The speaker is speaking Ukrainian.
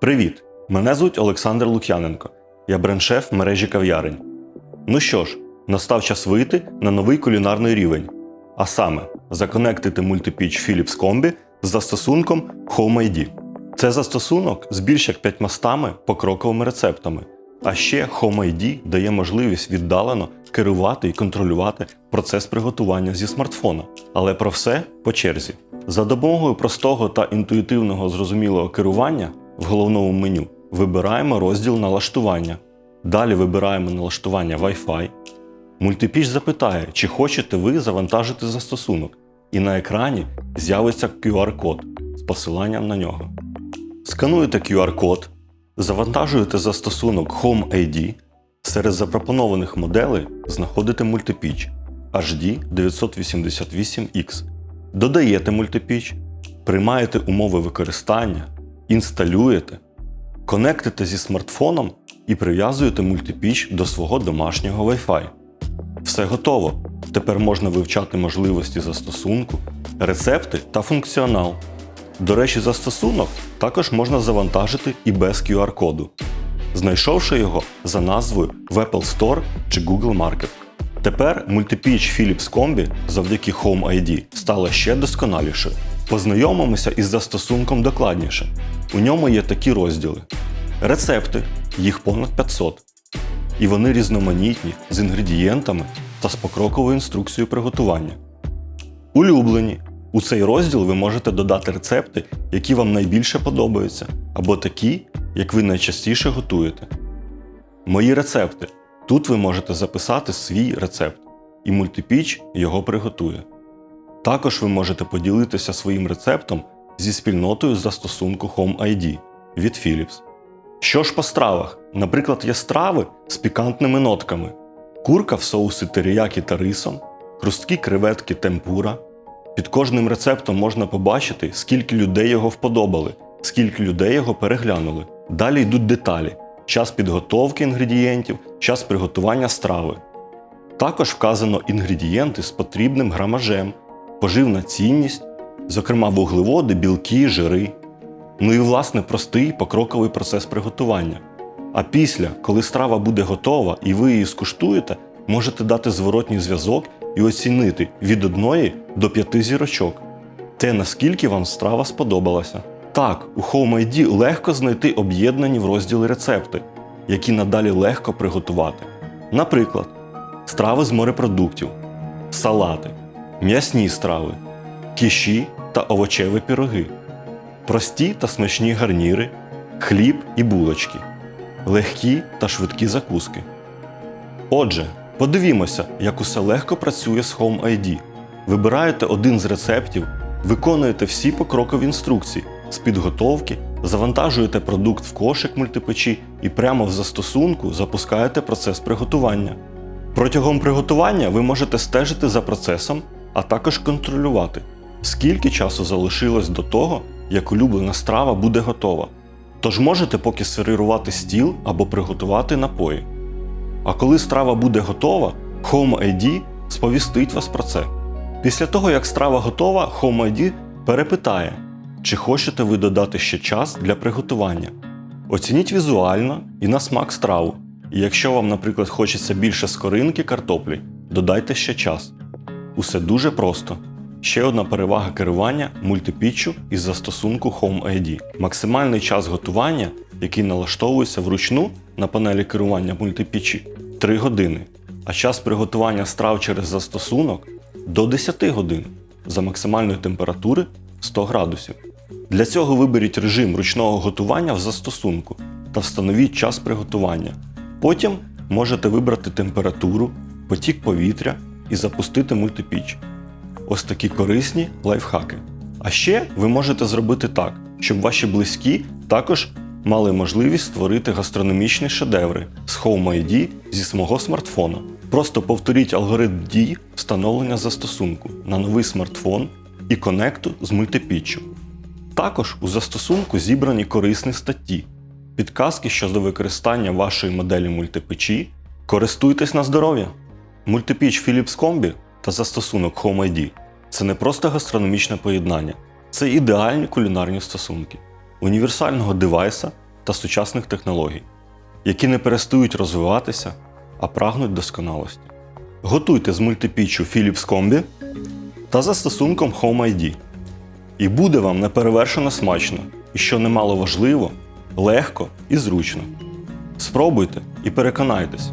Привіт! Мене звуть Олександр Лук'яненко. Я бренд-шеф мережі кав'ярень. Ну що ж, настав час вийти на новий кулінарний рівень. А саме, законектити мультипіч Philips Combi з застосунком Home ID. Це застосунок з більш як 500 покроковими рецептами. А ще Home ID дає можливість віддалено керувати і контролювати процес приготування зі смартфона. Але про все по черзі. За допомогою простого та інтуїтивного зрозумілого керування в головному меню вибираємо розділ налаштування. Далі вибираємо налаштування Wi-Fi. Мультипіч запитає, чи хочете ви завантажити застосунок, і на екрані з'явиться QR-код з посиланням на нього. Скануєте QR-код, завантажуєте застосунок Home ID. Серед запропонованих моделей знаходите мультипіч HD 988X. Додаєте мультипіч, приймаєте умови використання, інсталюєте, конектите зі смартфоном і прив'язуєте мультипіч до свого домашнього Wi-Fi. Все готово. Тепер можна вивчати можливості застосунку, рецепти та функціонал. До речі, застосунок також можна завантажити і без QR-коду, знайшовши його за назвою в Apple Store чи Google Market. Тепер мультипіч Philips Combi завдяки Home ID стала ще досконалішою. Познайомимося із застосунком докладніше. У ньому є такі розділи: рецепти, їх понад 500. І вони різноманітні з інгредієнтами та з покроковою інструкцією приготування. Улюблені. У цей розділ ви можете додати рецепти, які вам найбільше подобаються, або такі, як ви найчастіше готуєте. Мої рецепти. Тут ви можете записати свій рецепт, і мультипіч його приготує. Також ви можете поділитися своїм рецептом зі спільнотою застосунку Home ID від Philips. Що ж по стравах? Наприклад, є страви з пікантними нотками: курка в соусі теріякі та рисом, хрусткі креветки темпура. Під кожним рецептом можна побачити, скільки людей його вподобали, скільки людей його переглянули. Далі йдуть деталі: час підготовки інгредієнтів, час приготування страви. Також вказано інгредієнти з потрібним грамажем, поживна цінність, зокрема вуглеводи, білки, жири. Ну і власне простий покроковий процес приготування. А після, коли страва буде готова і ви її скуштуєте, можете дати зворотній зв'язок і оцінити від 1 до 5 зірочок. Те, наскільки вам страва сподобалася. Так, у Home ID легко знайти об'єднані в розділі рецепти, які надалі легко приготувати. Наприклад, страви з морепродуктів, салати, м'ясні страви, кіші та овочеві піроги, прості та смачні гарніри, хліб і булочки, легкі та швидкі закуски. Отже, подивімося, як усе легко працює з Home ID. Вибираєте один з рецептів, виконуєте всі покрокові інструкції з підготовки, завантажуєте продукт в кошик мультипечі і прямо в застосунку запускаєте процес приготування. Протягом приготування ви можете стежити за процесом, а також контролювати, скільки часу залишилось до того, як улюблена страва буде готова. Тож можете поки сервірувати стіл або приготувати напої. А коли страва буде готова, Home ID сповістить вас про це. Після того, як страва готова, Home ID перепитає, чи хочете ви додати ще час для приготування. Оцініть візуально і на смак страву. І якщо вам, наприклад, хочеться більше скоринки картоплі, додайте ще час. Усе дуже просто. Ще одна перевага керування мультипіччю із застосунку Home ID. Максимальний час готування, який налаштовується вручну на панелі керування мультипічі 3 години, а час приготування страв через застосунок до 10 годин за максимальної температури 100 градусів. Для цього виберіть режим ручного готування в застосунку та встановіть час приготування. Потім можете вибрати температуру, потік повітря і запустити мультипіч. Ось такі корисні лайфхаки. А ще ви можете зробити так, щоб ваші близькі також мали можливість створити гастрономічні шедеври з Home ID зі свого смартфона. Просто повторіть алгоритм дій встановлення застосунку на новий смартфон і конекту з мультипіччю. Також у застосунку зібрані корисні статті, підказки щодо використання вашої моделі мультипечі. Користуйтесь на здоров'я! Мультипіч Philips Combi та застосунок Home ID це не просто гастрономічне поєднання, це ідеальні кулінарні стосунки. Універсального девайса та сучасних технологій, які не перестають розвиватися, а прагнуть досконалості. Готуйте з мультипіччю Philips Combi та застосунком Home ID. І буде вам неперевершено смачно, і що немало важливо, легко і зручно. Спробуйте і переконайтесь,